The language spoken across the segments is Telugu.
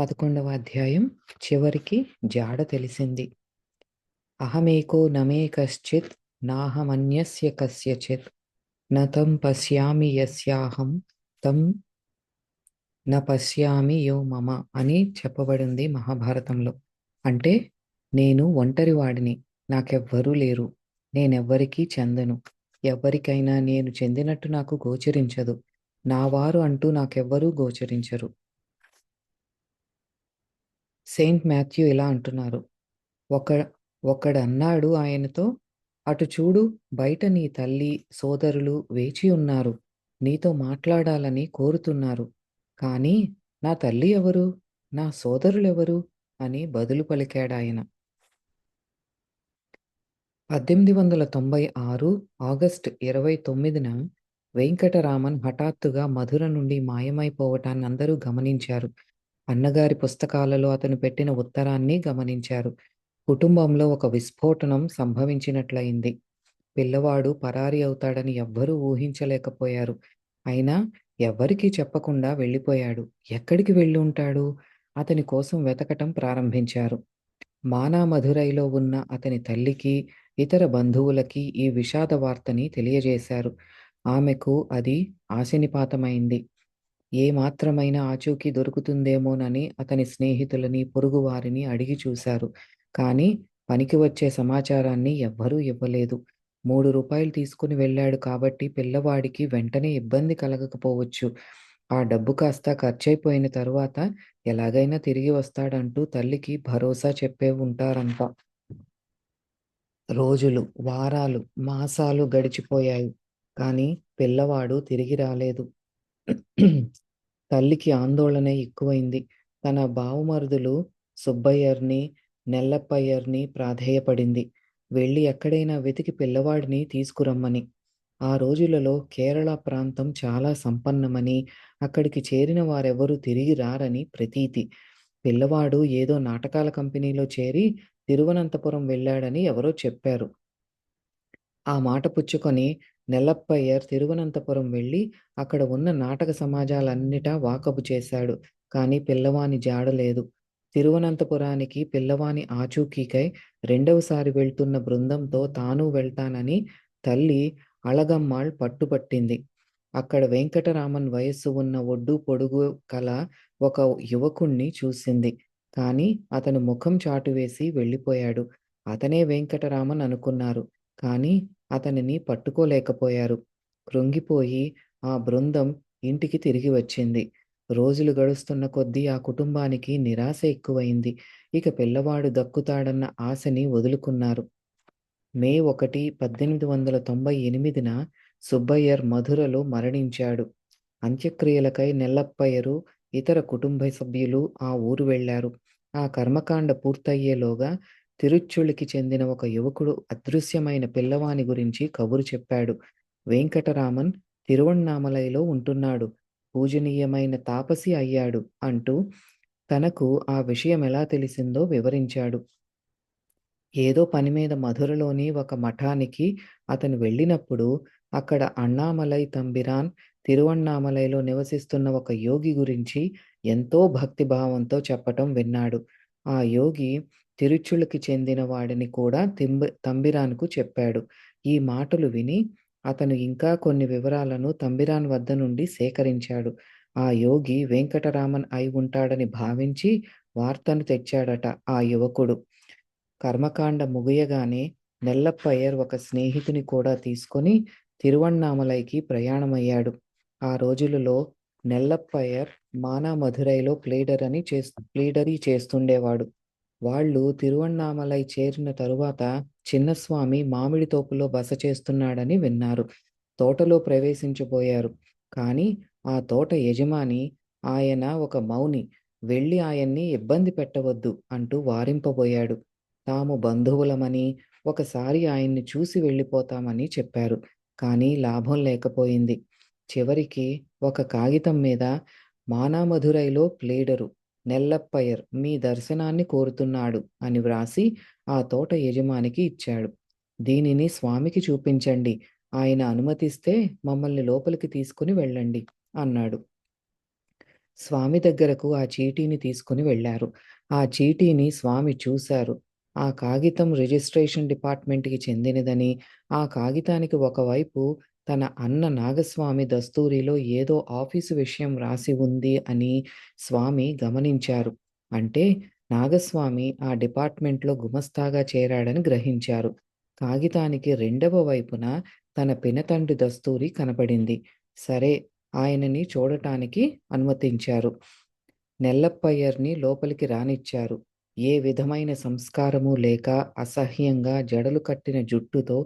పదకొండవ అధ్యాయం చివరికి జాడ తెలిసింది. అహమేకో నమే కశ్చిత్ నాహమన్యస్య కస్యచిత్ నతం పశ్యామి యస్యాహం తం న పశ్యామి యో మమ అని చెప్పబడింది మహాభారతంలో. అంటే నేను ఒంటరి వాడిని నాకెవ్వరూ లేరు నేనెవ్వరికీ చెందను. ఎవ్వరికైనా నేను చెందినట్టు నాకు గోచరించదు నా వారు అంటూ నాకెవ్వరూ గోచరించరు. సెయింట్ మాథ్యూ ఇలా అంటున్నారు. ఒక ఒకడన్నాడు ఆయనతో అటు చూడు బయట నీ తల్లి సోదరులు వేచి ఉన్నారు. నీతో మాట్లాడాలని కోరుతున్నారు. కానీ నా తల్లి ఎవరు? నా సోదరులెవరు అని బదులు పలికాడాయన. పద్దెనిమిది వందల తొంభై ఆరు ఆగస్టు ఇరవై తొమ్మిదిన వెంకటరామన్ హఠాత్తుగా మధుర నుండి మాయమైపోవటాన్ని అందరూ గమనించారు. అన్నగారి పుస్తకాలలో అతను పెట్టిన ఉత్తరాన్ని గమనించారు. కుటుంబంలో ఒక విస్ఫోటనం సంభవించినట్లయింది. పిల్లవాడు పరారి అవుతాడని ఎవ్వరూ ఊహించలేకపోయారు. అయినా ఎవ్వరికీ చెప్పకుండా వెళ్ళిపోయాడు. ఎక్కడికి వెళ్ళి ఉంటాడు అతని కోసం వెతకటం ప్రారంభించారు. మానా మధురైలో ఉన్న అతని తల్లికి ఇతర బంధువులకి ఈ విషాద వార్తని తెలియజేశారు. ఆమెకు అది ఆశనిపాతమైంది. ఏ మాత్రమైన ఆచూకీ దొరుకుతుందేమోనని అతని స్నేహితులని పొరుగువారిని అడిగి చూశారు. కానీ పనికి వచ్చే సమాచారాన్ని ఎవ్వరూ ఇవ్వలేదు. మూడు రూపాయలు తీసుకుని వెళ్ళాడు కాబట్టి పిల్లవాడికి వెంటనే ఇబ్బంది కలగకపోవచ్చు. ఆ డబ్బు కాస్త ఖర్చయిపోయిన తరువాత ఎలాగైనా తిరిగి వస్తాడంటూ తల్లికి భరోసా చెప్పే ఉంటారంట. రోజులు వారాలు మాసాలు గడిచిపోయాయి. కానీ పిల్లవాడు తిరిగి రాలేదు. తల్లికి ఆందోళన ఎక్కువైంది. తన బావమరుదులు సుబ్బయ్యర్ని నెల్లప్పయ్యర్ని ప్రాధేయపడింది. వెళ్ళి ఎక్కడైనా వెతికి పిల్లవాడిని తీసుకురమ్మని. ఆ రోజులలో కేరళ ప్రాంతం చాలా సంపన్నమని అక్కడికి చేరిన వారెవరూ తిరిగి రారని ప్రతీతి. పిల్లవాడు ఏదో నాటకాల కంపెనీలో చేరి తిరువనంతపురం వెళ్ళాడని ఎవరో చెప్పారు. ఆ మాట పుచ్చుకొని నెల్లప్పయ్యర్ తిరువనంతపురం వెళ్ళి అక్కడ ఉన్న నాటక సమాజాలన్నిటా వాకబు చేశాడు. కానీ పిల్లవాని జాడలేదు తిరువనంతపురానికి పిల్లవాని ఆచూకీకై రెండవసారి వెళ్తున్న బృందంతో తాను వెళ్తానని తల్లి అళగమ్మాళ్ పట్టుపట్టింది. అక్కడ వెంకటరామన్ వయస్సు ఉన్న ఒడ్డు పొడుగు కల ఒక యువకుణ్ణి చూసింది. కానీ అతను ముఖం చాటువేసి వెళ్ళిపోయాడు. అతనే వెంకటరామన్ అనుకున్నారు. కానీ అతనిని పట్టుకోలేకపోయారు. కృంగిపోయి ఆ బృందం ఇంటికి తిరిగి వచ్చింది. రోజులు గడుస్తున్న కొద్దీ ఆ కుటుంబానికి నిరాశ ఎక్కువైంది. ఇక పిల్లవాడు దక్కుతాడన్న ఆశని వదులుకున్నారు. మే ఒకటి పద్దెనిమిది వందల తొంభై ఎనిమిదిన సుబ్బయ్యర్ మధురలో మరణించాడు. అంత్యక్రియలకై నెల్లప్పయ్యరు ఇతర కుటుంబ సభ్యులు ఆ ఊరు వెళ్ళారు ఆ కర్మకాండ పూర్తయ్యేలోగా తిరుచుళ్ళకి చెందిన ఒక యువకుడు అదృశ్యమైన పిల్లవాని గురించి కబురు చెప్పాడు. వెంకటరామన్ తిరువణ్ణామలైలో ఉంటున్నాడు. పూజనీయమైన తాపసి అయ్యాడు అంటూ తనకు ఆ విషయం ఎలా తెలిసిందో వివరించాడు. ఏదో పని మీద మధురలోని ఒక మఠానికి అతను వెళ్ళినప్పుడు అక్కడ అన్నామలై తంబిరాన్ తిరువణ్ణామలైలో నివసిస్తున్న ఒక యోగి గురించి ఎంతో భక్తిభావంతో చెప్పటం విన్నాడు. ఆ యోగి తిరుచులకి చెందిన వాడిని కూడా తింబ తంబిరాన్కు చెప్పాడు. ఈ మాటలు విని అతను ఇంకా కొన్ని వివరాలను తంబిరాన్ వద్ద నుండి సేకరించాడు. ఆ యోగి వెంకటరామన్ అయి ఉంటాడని భావించి వార్తను తెచ్చాడట ఆ యువకుడు. కర్మకాండ ముగియగానే నెల్లప్పయ్యర్ ఒక స్నేహితుని కూడా తీసుకొని తిరువణ్ణామలైకి ప్రయాణమయ్యాడు. ఆ రోజులలో నెల్లప్పయ్యర్ మానా మధురైలో ప్లేడర్ అని చేస్తు ప్లీడరీ చేస్తుండేవాడు. వాళ్ళు తిరువణ్ణామలై చేరిన తరువాత చిన్నస్వామి మామిడి తోపులో బస చేస్తున్నాడని విన్నారు. తోటలో ప్రవేశించబోయారు. కానీ ఆ తోట యజమాని ఆయన ఒక మౌని వెళ్ళి ఆయన్ని ఇబ్బంది పెట్టవద్దు అంటూ వారింపబోయాడు. తాము బంధువులమని ఒకసారి ఆయన్ని చూసి వెళ్ళిపోతామని చెప్పారు. కానీ లాభం లేకపోయింది. చివరికి ఒక కాగితం మీద మానామధురైలో ప్లేడరు నెల్లప్పయ్యర్ మీ దర్శనాన్ని కోరుతున్నాడు అని వ్రాసి ఆ తోట యజమానికి ఇచ్చాడు. దీనిని స్వామికి చూపించండి. ఆయన అనుమతిస్తే మమ్మల్ని లోపలికి తీసుకుని వెళ్ళండి అన్నాడు. స్వామి దగ్గరకు ఆ చీటీని తీసుకుని వెళ్ళారు. ఆ చీటీని స్వామి చూశారు. ఆ కాగితం రిజిస్ట్రేషన్ డిపార్ట్‌మెంట్‌కి చెందినదని, ఆ కాగితానికి ఒకవైపు తన అన్న నాగస్వామి దస్తూరిలో ఏదో ఆఫీసు విషయం రాసి ఉంది అని స్వామి గమనించారు. అంటే నాగస్వామి ఆ డిపార్ట్‌మెంట్‌లో గుమస్తాగా చేరాడని గ్రహించారు. కాగితానికి రెండవ వైపున తన పినతండ్రి దస్తూరి కనపడింది. సరే ఆయనని చూడటానికి అనుమతించారు. నెల్లప్పయ్యర్‌ని లోపలికి రానిచ్చారు. ఏ విధమైన సంస్కారము లేక అసహ్యంగా జడలు కట్టిన జుట్టుతో,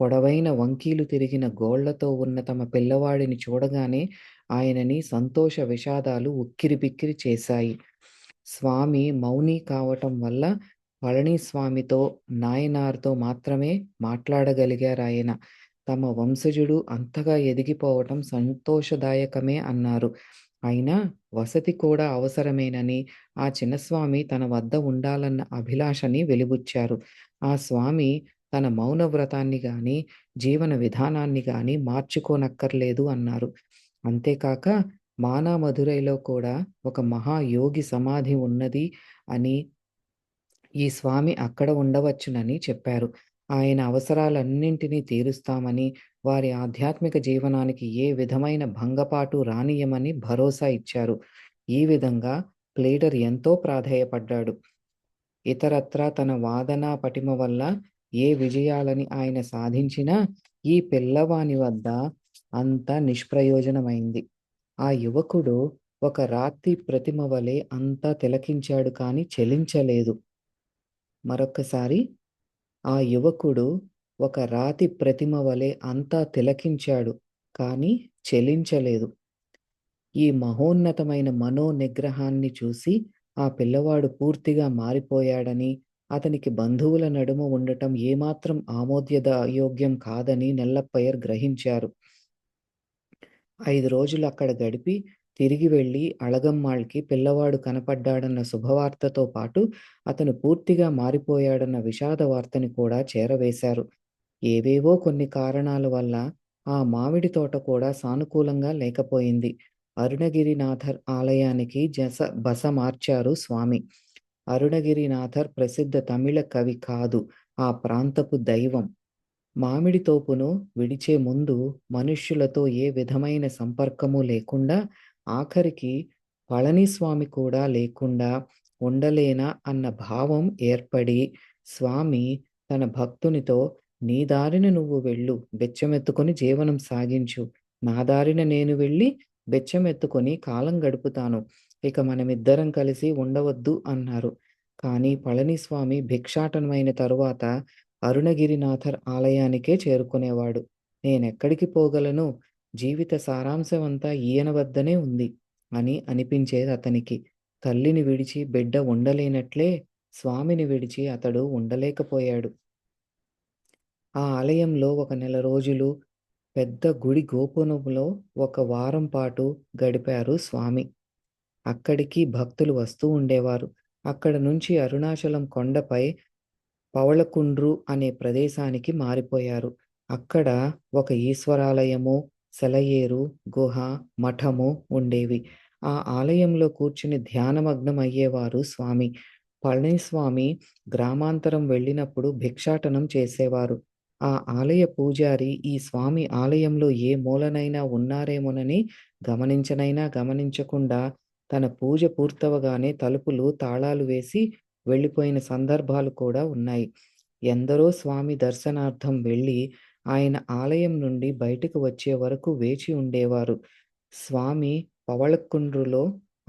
పొడవైన వంకీలు తిరిగిన గోళ్ళతో ఉన్న తమ పిల్లవాడిని చూడగానే ఆయనని సంతోష విషాదాలు ఉక్కిరిబిక్కిరి చేశాయి. స్వామి మౌని కావటం వల్ల పళనిస్వామితో, నాయనార్‌తో మాత్రమే మాట్లాడగలిగారాయన. తమ వంశజుడు అంతగా ఎదిగిపోవటం సంతోషదాయకమే అన్నారు. అయినా వసతి కూడా అవసరమేనని, ఆ చిన్నస్వామి తన వద్ద ఉండాలన్న అభిలాషని వెలిబుచ్చారు. ఆ స్వామి తన మౌన వ్రతాన్ని కానీ జీవన విధానాన్ని కానీ మార్చుకోనక్కర్లేదు అన్నారు. అంతేకాక మానామధురైలో కూడా ఒక మహాయోగి సమాధి ఉన్నది అని, ఈ స్వామి అక్కడ ఉండవచ్చునని చెప్పారు. ఆయన అవసరాలన్నింటినీ తీరుస్తామని, వారి ఆధ్యాత్మిక జీవనానికి ఏ విధమైన భంగపాటు రానియ్యమని భరోసా ఇచ్చారు. ఈ విధంగా ప్లేడర్ ఎంతో ప్రాధేయపడ్డాడు. ఇతరత్రా తన వాదనా పటిమ వల్ల ఏ విజయాలని ఆయన సాధించినా, ఈ పిల్లవాని వద్ద అంతా నిష్ప్రయోజనమైంది. ఆ యువకుడు ఒక రాతి ప్రతిమ వలె అంతా తిలకించాడు కానీ చలించలేదు. మరొక్కసారి ఆ యువకుడు ఒక రాతి ప్రతిమ వలె అంతా తిలకించాడు కానీ చలించలేదు. ఈ మహోన్నతమైన మనో నిగ్రహాన్ని చూసి ఆ పిల్లవాడు పూర్తిగా మారిపోయాడని, అతనికి బంధువుల నడుమ ఉండటం ఏమాత్రం ఆమోద్యదాయోగ్యం కాదని నెల్లప్పయ్యర్ గ్రహించారు. ఐదు రోజులు అక్కడ గడిపి, తిరిగి వెళ్ళి అళగమ్మాళ్కి పిల్లవాడు కనపడ్డాడన్న శుభవార్తతో పాటు, అతను పూర్తిగా మారిపోయాడన్న విషాద వార్తని కూడా చేరవేశారు. ఏవేవో కొన్ని కారణాల వల్ల ఆ మామిడి తోట కూడా సానుకూలంగా లేకపోయింది. అరుణగిరినాథర్ ఆలయానికి జస బస మార్చారు స్వామి. అరుణగిరినాథర్ ప్రసిద్ధ తమిళ కవి కాదు, ఆ ప్రాంతపు దైవం. మామిడి తోపును విడిచే ముందు మనుష్యులతో ఏ విధమైన సంపర్కము లేకుండా, ఆఖరికి పళనిస్వామి కూడా లేకుండా ఉండలేనా అన్న భావం ఏర్పడి, స్వామి తన భక్తునితో నీ దారిన నువ్వు వెళ్ళు, బెచ్చమెత్తుకొని జీవనం సాగించు. నా దారిన నేను వెళ్ళి బెచ్చమెత్తుకొని కాలం గడుపుతాను. ఇక మనమిద్దరం కలిసి ఉండవద్దు అన్నారు. కానీ పళనిస్వామి భిక్షాటనమైన తరువాత అరుణగిరినాథర్ ఆలయానికే చేరుకునేవాడు. నేనెక్కడికి పోగలను? జీవిత సారాంశమంతా ఈయన వద్దనే ఉంది అని అనిపించేది అతనికి తల్లిని విడిచి బిడ్డ ఉండలేనట్లే స్వామిని విడిచి అతడు ఉండలేకపోయాడు. ఆ ఆలయంలో ఒక నెల రోజులు, పెద్ద గుడి గోపురంలో ఒక వారం పాటు గడిపారు స్వామి. అక్కడికి భక్తులు వస్తూ ఉండేవారు. అక్కడ నుంచి అరుణాచలం కొండపై పవళకుండ్రు అనే ప్రదేశానికి మారిపోయారు. అక్కడ ఒక ఈశ్వరాలయము, సెలయేరు, గుహ, మఠము ఉండేవి. ఆ ఆలయంలో కూర్చుని ధ్యానమగ్నం అయ్యేవారు స్వామి. పళనిస్వామి గ్రామాంతరం వెళ్ళినప్పుడు భిక్షాటనం చేసేవారు. ఆ ఆలయ పూజారి ఈ స్వామి ఆలయంలో ఏ మూలనైనా ఉన్నారేమోనని గమనించనైనా గమనించకుండా తన పూజ పూర్తవగానే తలుపులు తాళాలు వేసి వెళ్ళిపోయిన సందర్భాలు కూడా ఉన్నాయి. ఎందరో స్వామి దర్శనార్థం వెళ్ళి, ఆయన ఆలయం నుండి బయటకు వచ్చే వరకు వేచి ఉండేవారు. స్వామి పవళకుండ్రులో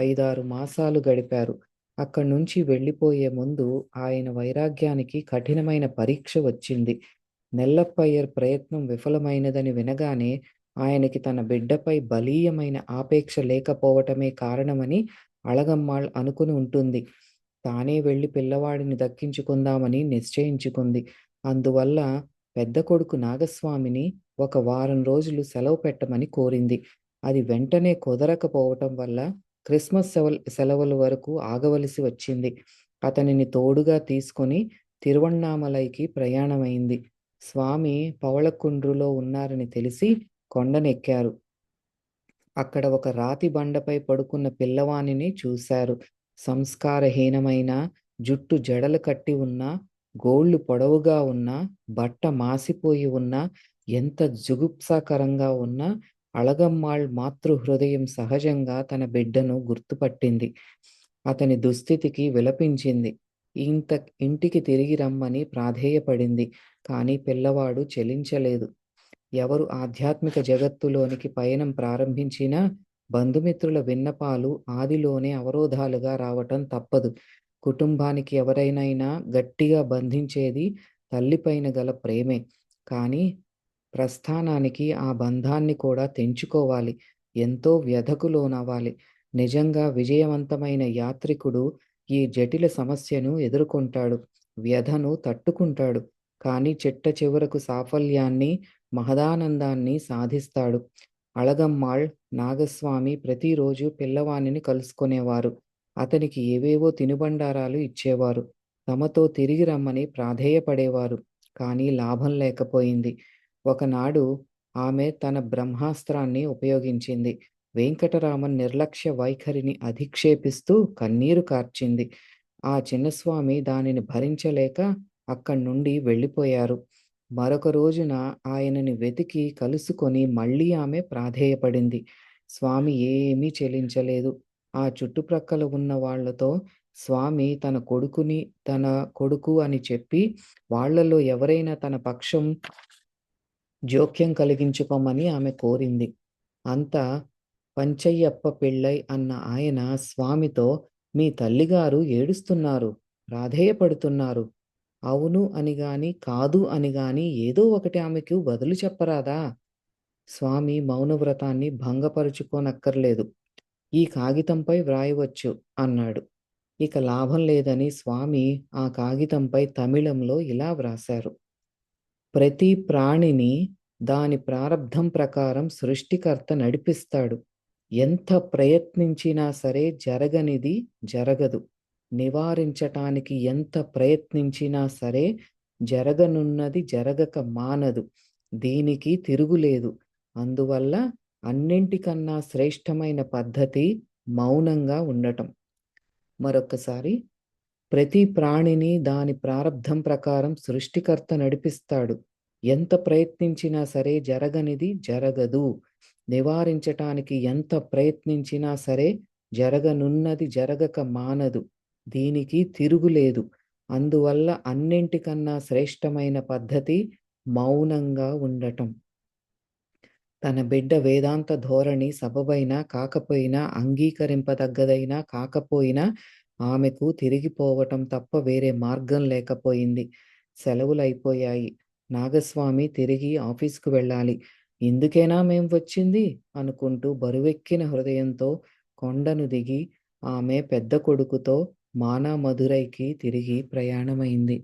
ఐదారు మాసాలు గడిపారు. అక్కడి నుంచి వెళ్ళిపోయే ముందు ఆయన వైరాగ్యానికి కఠినమైన పరీక్ష వచ్చింది. నెల్లప్పయ్యర్ ప్రయత్నం విఫలమైనదని వినగానే ఆయనకి తన బిడ్డపై బలీయమైన ఆపేక్ష లేకపోవటమే కారణమని అళగమ్మాళ్ అనుకుని ఉంటుంది. తానే వెళ్ళి పిల్లవాడిని దక్కించుకుందామని నిశ్చయించుకుంది. అందువల్ల పెద్ద కొడుకు నాగస్వామిని ఒక వారం రోజులు సెలవు పెట్టమని కోరింది. అది వెంటనే కుదరకపోవటం వల్ల క్రిస్మస్ సెవల్ సెలవుల వరకు ఆగవలసి వచ్చింది. అతనిని తోడుగా తీసుకొని తిరువణ్ణామలైకి ప్రయాణమైంది. స్వామి పవళకుండ్రులో ఉన్నారని తెలిసి కొండనెక్కారు. అక్కడ ఒక రాతి బండపై పడుకున్న పిల్లవానిని చూశారు. సంస్కారహీనమైన జుట్టు జడలు కట్టి ఉన్న, గోళ్ళు పొడవుగా ఉన్న, బట్ట మాసిపోయి ఉన్న, ఎంత జుగుప్సాకరంగా ఉన్న అళగమ్మాళ్ మాతృహృదయం సహజంగా తన బిడ్డను గుర్తుపట్టింది. అతని దుస్థితికి విలపించింది. ఇంత ఇంటికి తిరిగి రమ్మని ప్రాధేయపడింది. కానీ పిల్లవాడు చలించలేదు. ఎవరు ఆధ్యాత్మిక జగత్తులోనికి పయనం ప్రారంభించినా బంధుమిత్రుల విన్నపాలు ఆదిలోనే అవరోధాలుగా రావటం తప్పదు. కుటుంబానికి ఎవరైనా గట్టిగా బంధించేది తల్లిపైన గల ప్రేమే. కానీ ప్రస్థానానికి ఆ బంధాన్ని కూడా తెంచుకోవాలి. ఎంతో వ్యధకు లోనవ్వాలి. నిజంగా విజయవంతమైన యాత్రికుడు ఈ జటిల సమస్యను ఎదుర్కొంటాడు. వ్యధను తట్టుకుంటాడు. కానీ చిట్ట చివరకు సాఫల్యాన్ని, మహదానందాన్ని సాధిస్తాడు. అళగమ్మాళ్ నాగస్వామి ప్రతిరోజు పిల్లవానిని కలుసుకునేవారు అతనికి ఏవేవో తినుబండారాలు ఇచ్చేవారు. తమతో తిరిగి రమ్మని ప్రాధేయపడేవారు. కానీ లాభం లేకపోయింది. ఒకనాడు ఆమె తన బ్రహ్మాస్త్రాన్ని ఉపయోగించింది. వెంకటరామన్ నిర్లక్ష్య వైఖరిని అధిక్షేపిస్తూ కన్నీరు కార్చింది. ఆ చిన్నస్వామి దానిని భరించలేక అక్కడి నుండి వెళ్ళిపోయారు. మరొక రోజున ఆయనని వెతికి కలుసుకొని మళ్ళీ ఆమె ప్రాధేయపడింది. స్వామి ఏమీ చెలించలేదు. ఆ చుట్టుప్రక్కల ఉన్న వాళ్ళతో స్వామి తన కొడుకుని తన కొడుకు అని చెప్పి వాళ్ళలో ఎవరైనా తన పక్షం జోక్యం కలిగించుకోమని ఆమె కోరింది. అంతా పంచయ్యప్ప పెళ్ళై అన్న ఆయన స్వామితో మీ తల్లిగారు ఏడుస్తున్నారు. ప్రాధేయపడుతున్నారు. అవును అని గాని, కాదు అని గాని ఏదో ఒకటి ఆమెకు బదులు చెప్పరాదా? స్వామి మౌనవ్రతాన్ని భంగపరుచుకోనక్కర్లేదు. ఈ కాగితంపై వ్రాయవచ్చు అన్నాడు. ఇక లాభం లేదని స్వామి ఆ కాగితంపై తమిళంలో ఇలా వ్రాశారు. ప్రతి ప్రాణిని దాని ప్రారబ్ధం ప్రకారం సృష్టికర్త నడిపిస్తాడు. ఎంత ప్రయత్నించినా సరే జరగనిది జరగదు. నివారించటానికి ఎంత ప్రయత్నించినా సరే జరగనున్నది జరగక మానదు. దీనికి తిరుగులేదు. అందువల్ల అన్నింటికన్నా శ్రేష్టమైన పద్ధతి మౌనంగా ఉండటం. మరొకసారి ప్రతి ప్రాణిని దాని ప్రారబ్ధం ప్రకారం సృష్టికర్త నడిపిస్తాడు. ఎంత ప్రయత్నించినా సరే జరగనిది జరగదు. నివారించటానికి ఎంత ప్రయత్నించినా సరే జరగనున్నది జరగక మానదు. దీనికి తిరుగులేదు. అందువల్ల అన్నింటికన్నా శ్రేష్టమైన పద్ధతి మౌనంగా ఉండటం. తన బిడ్డ వేదాంత ధోరణి సబబైనా కాకపోయినా, అంగీకరింపదగ్గదైనా కాకపోయినా ఆమెకు తిరిగిపోవటం తప్ప వేరే మార్గం లేకపోయింది. సెలవులైపోయాయి నాగస్వామి తిరిగి ఆఫీస్కు వెళ్ళాలి. ఇందుకేనా మేం వచ్చింది? అనుకుంటూ బరువెక్కిన హృదయంతో కొండను దిగి ఆమె పెద్ద కొడుకుతో మానా మధురైకి తిరిగి ప్రయాణమైంది.